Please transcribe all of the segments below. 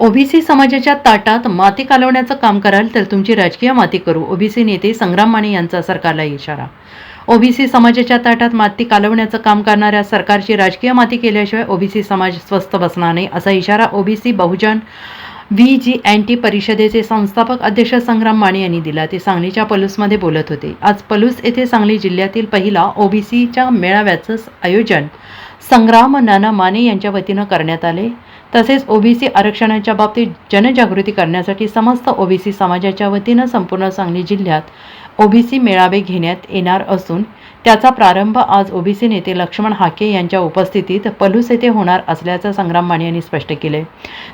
OBC समाजाच्या ताटात माती कालवण्याचं काम कराल तर तुमची राजकीय माती करू. ओबीसी नेते संग्राम माने यांचा सरकारला इशारा. ओबीसी समाजाच्या ताटात माती कालवण्याचं काम करणाऱ्या सरकारची राजकीय माती केल्याशिवाय ओबीसी समाज स्वस्थ बसणार नाही असा इशारा OBC Bahujan V J N T परिषदेचे संस्थापक अध्यक्ष संग्राम माने यांनी दिला. ते सांगलीच्या पलूसमध्ये बोलत होते. आज पलूस येथे सांगली जिल्ह्यातील पहिला ओबीसीच्या मेळाव्याचं आयोजन संग्राम नाना माने यांच्या वतीनं करण्यात आले. तसेच ओबीसी आरक्षणाच्या बाबतीत जनजागृती करण्यासाठी समस्त ओबीसी समाजाच्या वतीनं संपूर्ण सांगली जिल्ह्यात ओबीसी मेळावे घेण्यात येणार असून त्याचा प्रारंभ आज ओबीसी नेते लक्ष्मण हाके यांच्या उपस्थितीत पलूस येथे होणार असल्याचं संग्राम माने यांनी स्पष्ट केले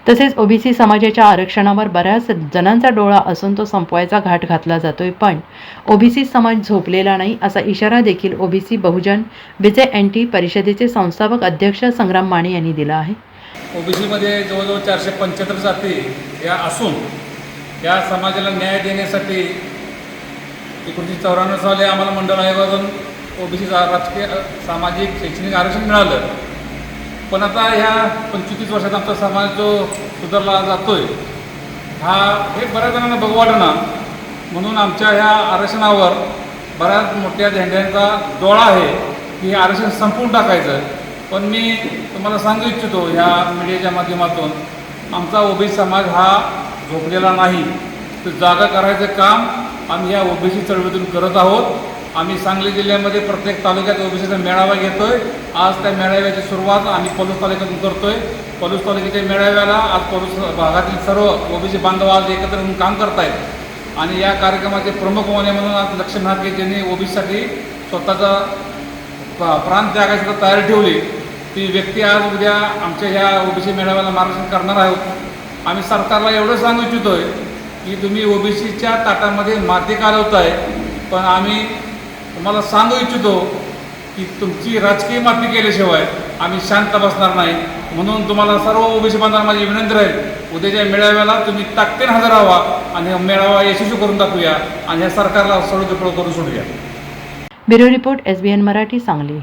तसेच ओबीसी समाजाच्या आरक्षणावर बऱ्याच जणांचा डोळा असून तो संपवायचा घाट घातला जातोय पण ओबीसी समाज झोपलेला नाही असा इशारा देखील OBC Bahujan V J N T परिषदेचे संस्थापक अध्यक्ष संग्राम माने यांनी दिला आहे. ओबीसीमध्ये जवळजवळ चारशे पंच्याहत्तर जाती या असून या समाजाला न्याय देण्यासाठी एकोणीसशे चौऱ्याण्णव साली आम्हाला मंडळ आयोगातून ओबीसीचा राजकीय सामाजिक शैक्षणिक आरक्षण मिळालं. पण आता ह्या पंचवीस वर्षात आमचा समाज जो सुधारला जातोय हा हे बऱ्याच जणांना बघू म्हणून आमच्या ह्या आरक्षणावर बऱ्याच मोठ्या झेंड्यांचा डोळा आहे की हे आरक्षण संपवून टाकायचं पण मी तुम्हाला सांगू इच्छितो ह्या मीडियाच्या माध्यमातून आमचा ओबीसी समाज हा झोपलेला नाही. तर जागा करायचं काम आम्ही ह्या ओबीसी चळवळीतून करत आहोत. आम्ही सांगली जिल्ह्यामध्ये प्रत्येक तालुक्यात ओबीसीचा मेळावा घेतोय. आज त्या मेळाव्याची सुरुवात आम्ही पलूस तालुक्यातून करतोय. पलूस तालुक्याच्या मेळाव्याला आज पलूस भागातील सर्व ओबीसी बांधव आज एकत्र येऊन काम करतायत. आणि या कार्यक्रमाचे प्रमुख होणे म्हणून आज लक्ष्मी हाके यांनी ओबीसीसाठी स्वतःचा प- प्राण त्यागायची तर तयारी ठेवली. ती व्यक्ती आज उद्या आमच्या ह्या ओबीसी मेळाव्याला मार्गदर्शन करणार आहोत. आम्ही सरकारला एवढं सांगू इच्छितोय की तुम्ही ओबीसीच्या ताटामध्ये माती कालवताय पण आम्ही तुम्हाला सांगू इच्छितो की तुमची राजकीय माती केल्याशिवाय आम्ही शांत बसणार नाही. म्हणून तुम्हाला सर्व ओबीसी बांधवांना माझी विनंती राहील उद्याच्या मेळाव्याला तुम्ही ताकदीन हजर व्हा आणि मेळावा यशस्वी करून दाखवूया आणि या सरकारला सर्व करून सोडूया. Bureau report S Marathi Sangli.